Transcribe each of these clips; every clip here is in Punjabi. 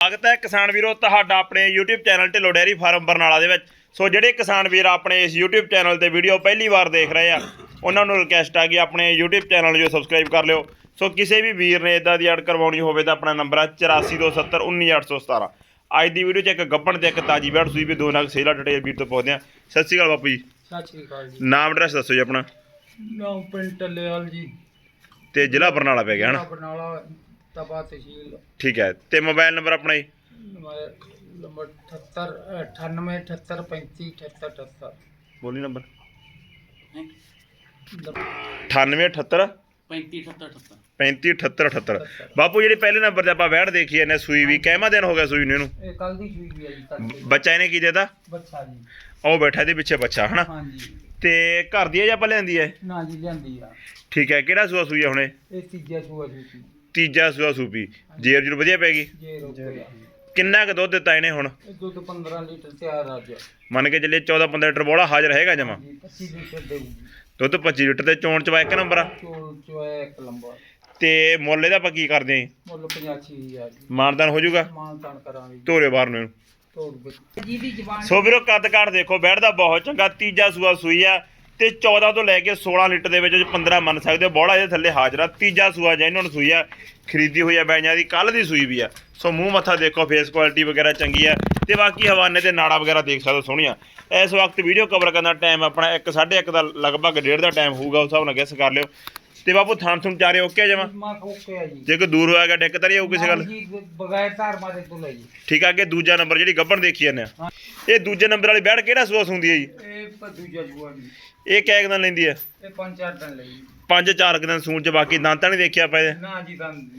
ਸਵਾਗਤ ਹੈ ਕਿਸਾਨ ਵੀਰੋ ਤੁਹਾਡਾ ਆਪਣੇ YouTube channel Dhillon dairy farm Barnala ਦੇ ਵਿੱਚ। ਸੋ ਜਿਹੜੇ ਕਿਸਾਨ ਵੀਰ ਆਪਣੇ ਇਸ YouTube ਚੈਨਲ ਤੇ ਵੀਡੀਓ ਪਹਿਲੀ ਵਾਰ ਦੇਖ ਰਹੇ ਆ ਉਹਨਾਂ ਨੂੰ ਰਿਕਵੈਸਟ ਆ ਕਿ ਆਪਣੇ YouTube ਚੈਨਲ ਨੂੰ ਸਬਸਕ੍ਰਾਈਬ ਕਰ ਲਿਓ। ਸੋ ਕਿਸੇ ਵੀ ਵੀਰ ਨੇ ਇਦਾਂ ਦੀ ਐਡ ਕਰਵਾਉਣੀ ਹੋਵੇ ਤਾਂ ਆਪਣਾ ਨੰਬਰ ਹੈ 8427191817 ਅੱਜ ਦੀ ਵੀਡੀਓ 'ਚ ਇੱਕ ਗੱਬਣ ਤੇ ਇੱਕ ਤਾਜੀ ਬੈਠ ਸੂਈ ਵੀ ਦੋ ਨਗ ਸੇਲਾ ਡਿਟੇਲ ਵੀਰ ਤੋਂ ਪੁੱਛਦੇ ਆ। ਸਤਿ ਸ਼੍ਰੀ ਅਕਾਲ ਬਾਪੂ ਜੀ। ਸਤਿ ਸ਼੍ਰੀ ਅਕਾਲ ਜੀ। ਨਾਮ ਐਡਰੈਸ ਦੱਸੋ ਜੀ ਆਪਣਾ। ਨਾਮ ਪਿੰਡ ਟੱਲੇਵਾਲ ਜੀ। ਤੇ ਜ਼ਿਲ੍ਹਾ ਬਰਨਾਲਾ ਪੈ ਗਿਆ ਹਨਾ? ਬਰਨਾਲਾ ਤਬਾ ਤਹਿਸੀਲ ਠੀਕ ਹੈ ਤੇ ਮੋਬਾਈਲ ਨੰਬਰ ਆਪਣਾ ਜੀ? ਨੰਬਰ ਨੰਬਰ 78 98 78 35 78 78 ਬੋਲੀ ਨੰਬਰ 98 78 35 78 78 35 78 78 ਬਾਪੂ ਜਿਹੜੀ ਪਹਿਲੇ ਨੰਬਰ ਤੇ ਆਪਾਂ ਵੈੜ ਦੇਖੀ ਇਹਨੇ ਸੂਈ ਵੀ ਕਹਿਮਾ ਦਿਨ ਹੋ ਗਿਆ ਸੂਈ ਨੂੰ ਇਹਨੂੰ? ਇਹ ਕੱਲ ਦੀ ਸੂਈ ਵੀ ਹੈ ਜੀ ਤੜਕੇ। ਬੱਚਾ ਇਹਨੇ ਕੀ ਦੇਤਾ? ਬੱਚਾ ਜੀ। ਉਹ ਬੈਠਾ ਇਹਦੇ ਪਿੱਛੇ ਬੱਚਾ ਹਨਾ? ਹਾਂਜੀ। ਤੇ ਘਰ ਦੀ ਹੈ ਜਾਂ ਆਪਾਂ ਲੈਂਦੀ ਹੈ? ਨਾ ਜੀ ਲਿਆਂਦੀ ਆ। ਠੀਕ ਹੈ ਕਿਹੜਾ ਸੂਆ ਸੂਈ ਆ ਹੁਣੇ ਇਹ? ਤੀਜਾ ਸੂਆ ਜੀ ਤੀਜਾ ਸੂਆ ਸੂਪੀ। ਜੇਰ ਜੁਰ ਵਧੀਆ ਪੈ ਗਈ? ਜੇ ਕਿੰਨਾ ਕੁ ਦੁੱਧ ਦਿੱਤਾ ਇਹਨੇ ਹੁਣ? ਇਹ ਦੁੱਧ 15 ਲੀਟਰ ਤਿਆਰ ਆ ਗਿਆ ਮੰਨ ਕੇ ਚੱਲੇ 14 15 ਲੀਟਰ ਬੋਲਾ ਹਾਜ਼ਰ ਹੈਗਾ ਜਮਾ। ਜੀ 25 ਲੀਟਰ ਦੇਊਗੀ। ਦੁੱਧ 25 ਲੀਟਰ ਤੇ ਚੋਣ ਚਵਾ ਇੱਕ ਨੰਬਰ ਆ। ਚੋਲ ਚੋਇਆ ਇੱਕ ਲੰਬਾ ਤੇ ਮੁੱਲ ਇਹਦਾ ਆਪਾਂ ਕੀ ਕਰਦੇ ਆਂ? ਮੁੱਲ 85000 ਜੀ। ਮਾਨਦਾਨ ਹੋ ਜਾਊਗਾ? ਮਾਨ ਤਾਨ ਕਰਾਂਗੇ ਧੋਰੇ ਬਾਹਰ ਨੂੰ ਇਹਨੂੰ। ਤੋੜ ਵਿੱਚ ਜੀ ਦੀ ਜ਼ਬਾਨ ਸੋ ਵੀਰੋ ਕੱਦ ਕਾਠ ਦੇਖੋ ਬੈਠਦਾ ਬਹੁਤ ਚੰਗਾ ਤੀਜਾ ਸੂਆ ਸੂਈ ਆ। ਤੇ 14 ਤੋਂ ਲੈ ਕੇ 16 ਲੀਟਰ ਦੇ ਵਿੱਚ 15 ਮੰਨ ਸਕਦੇ ਹੋ ਬੋਲਾ ਇਹਦੇ ਥੱਲੇ ਹਾਜ਼ਰ ਆ। ਤੀਜਾ ਸੂਆ ਜੈਨੂਨ ਨੂੰ ਸੂਈ ਆ ਖਰੀਦੀ ਹੋਈ ਆ ਬੈਣਾਂ ਦੀ ਕੱਲ ਦੀ ਸੂਈ ਵੀ ਆ। ਸੋ ਮੂੰਹ ਮੱਥਾ ਦੇਖੋ ਫੇਸ ਕੁਆਲਿਟੀ ਵਗੈਰਾ ਚੰਗੀ ਆ। ਤੇ ਬਾਕੀ ਹਵਾਨੇ ਤੇ ਨਾੜਾ ਵਗੈਰਾ ਦੇਖ ਸਕਦੇ ਹੋ ਸੋਹਣੀਆਂ। ਇਸ ਵਕਤ ਵੀਡੀਓ ਕਵਰ ਕਰਨ ਦਾ ਟਾਈਮ ਆਪਣਾ 1:30 ਦਾ ਲਗਭਗ ਡੇਢ ਦਾ ਟਾਈਮ ਹੋਊਗਾ ਉਸ ਹਿਸਾਬ ਨਾਲ ਗੈਸ ਕਰ ਲਿਓ। ਤੇ ਬਾਪੂ ਥਾਂ ਥੁਣ ਚਾਰੇ ਓਕੇ ਜਮਾ? ਓਕੇ ਆ ਜੀ। ਜੇ ਕੋਈ ਦੂਰ ਹੋਇਆਗਾ ਡਿੱਕ ਤਾਂ ਨਹੀਂ ਆਊ ਕਿਸੇ ਗੱਲ? ਜੀ ਬਗੈਰ ਧਾਰ ਮਾਰੇ ਤੋਂ ਲੈ ਜੀ। ਠੀਕ ਆ ਅੱਗੇ ਦੂਜਾ ਨੰਬਰ ਜਿਹੜੀ ਗੱਬਣ ਦੇਖੀ ਜਾਂਦੇ ਆ। ਇਹ ਦੂਜੇ ਨੰਬਰ ਵਾਲੀ ਬੈੜ ਕਿਹੜਾ ਸੂਆ ਹੁੰਦੀ ਹੈ ਜੀ? ਇਹ ਪਦੂ ਜਜੂਆ ਜੀ। ਇਹ ਕਿਹ ਦਿਨ ਲੈਂਦੀ ਹੈ? ਇਹ ਪੰਜ ਚਾਰ ਦਿਨ ਲਈ। ਪੰਜ ਚਾਰ ਕੁ ਦਿਨ ਸੂਣ ਚ ਬਾਕੀ ਦੰਦਾਂ ਨਹੀਂ ਦੇਖਿਆ ਪਏ ਨਾ ਜੀ ਦੰਦ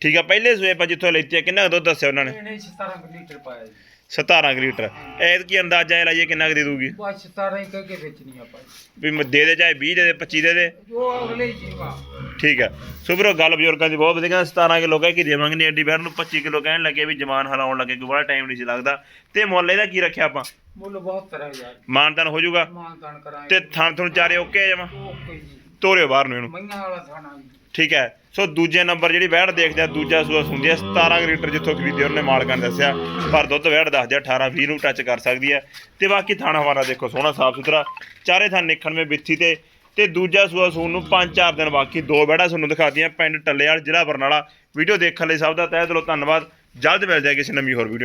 ਠੀਕ ਆ ਪਹਿਲੇ ਸੂਏ ਆਪਾਂ ਜਿੱਥੋਂ ਲੈਤੀ ਕਿੰਨਾ ਕੁ ਦੁੱਧ ਦੱਸਿਆ ਉਹਨਾਂ ਨੇ? ਇਹਨੇ 17 ਕੁ ਲੀਟਰ ਪਾਇਆ ਜੀ। 17 ਕੁ ਲੀਟਰ। ਐਤ ਕੀ ਅੰਦਾਜ਼ਾ ਇਹ ਲਾਈਏ ਕਿੰਨਾ ਕੁ ਦੇ ਦੂਗੀ ਬਸ 17 ਹੀ ਕਹਿ ਕੇ ਵੇਚਣੀ ਆਪਾਂ। ਜੀ। ਵੀ ਮ- ਦੇ ਦੇ ਚਾਹੇ 20 ਦੇ ਦੇ 25 ਦੇ ਦੇ। ਜੋ ਅਗਲੇ ਜੀਵਾ ਠੀਕ ਆ ਸੋ ਵੀਰੋ ਗੱਲ ਬਜ਼ੁਰਗਾਂ ਦੀ ਬਹੁਤ ਵਧੀਆ। ਕਹਿੰਦਾ 17 ਕਿਲੋ ਕਹਿ ਕੇ ਦੇਵਾਂਗੇ ਨੇ ਐਡੀ ਬੈਰ ਨੂੰ 25 ਕਿਲੋ ਕਹਿਣ ਲੱਗੇ ਵੀ ਜਮਾਨ ਹਲਾਉਣ ਲੱਗੇ ਕੋਈ ਬੜਾ ਟਾਈਮ ਨਹੀਂ ਸੀ ਲੱਗਦਾ। ਤੇ ਮੁੱਲ ਇਹਦਾ ਕੀ ਰੱਖਿਆ ਆਪਾਂ? ਮੁੱਲ ਬਹੁਤ ਤਰ੍ਹਾਂ ਯਾਰ। ਮਾਨਤਾਨ ਹੋ ਜਾਊਗਾ? ਮਾਨ ਤਾਨ ਕਰਾਂਗੇ। ਤੇ ਥਾਂ ਥੁਣ ਚਾਰੇ ਓਕੇ ਜਮਾ? ਓਕੇ ਜੀ। ਤੋਰਿਓ ਬਾਹਰ ਨੂੰ ਇਹਨੂੰ। ਮਈਆਂ ਵਾਲਾ ਥਾਣਾ ਜੀ। ਠੀਕ ਹੈ। ਸੋ ਦੂਜੇ ਨੰਬਰ ਜਿਹੜੀ ਵੈੜ ਦੇਖਦੇ ਆ ਦੂਜਾ ਸੂਆ ਹੁੰਦੀ ਹੈ 17 ਕੁ ਲੀਟਰ ਜਿੱਥੋਂ ਖਰੀਦੀ ਉਹਨੇ ਮਾਲਕਾਂ ਨੇ ਦੱਸਿਆ ਪਰ ਦੁੱਧ ਵੈੜ ਦੱਸਦੇ ਆ 18 20 ਨੂੰ ਟੱਚ ਕਰ ਸਕਦੀ ਹੈ। ਤੇ ਬਾਕੀ ਥਾਣਾ ਹਵਾਰਾ ਦੇਖੋ ਸੋਹਣਾ ਸਾਫ਼ ਸੁਥਰਾ ਚਾਰੇ ਥਾਂ ਨਿਖਣਵੇਂ ਬਿੱਥੀ ਤੇ ਤੇ ਦੂਜਾ ਸੂਆ ਸੂਣ ਨੂੰ 5-4 ਦਿਨ ਬਾਕੀ, ਦੋ ਵੈੜਾਂ ਤੁਹਾਨੂੰ ਦਿਖਾਤੀਆਂ ਪਿੰਡ ਟੱਲੇਵਾਲ ਜ਼ਿਲ੍ਹਾ ਬਰਨਾਲਾ। ਵੀਡੀਓ ਦੇਖਣ ਲਈ ਸਭ ਦਾ ਤਹਿ ਦਿਲੋਂ ਧੰਨਵਾਦ। ਜਲਦ ਮਿਲ ਜਾਏ ਕਿਸੇ ਨਵੀਂ ਹੋਰ ਵੀਡੀਓ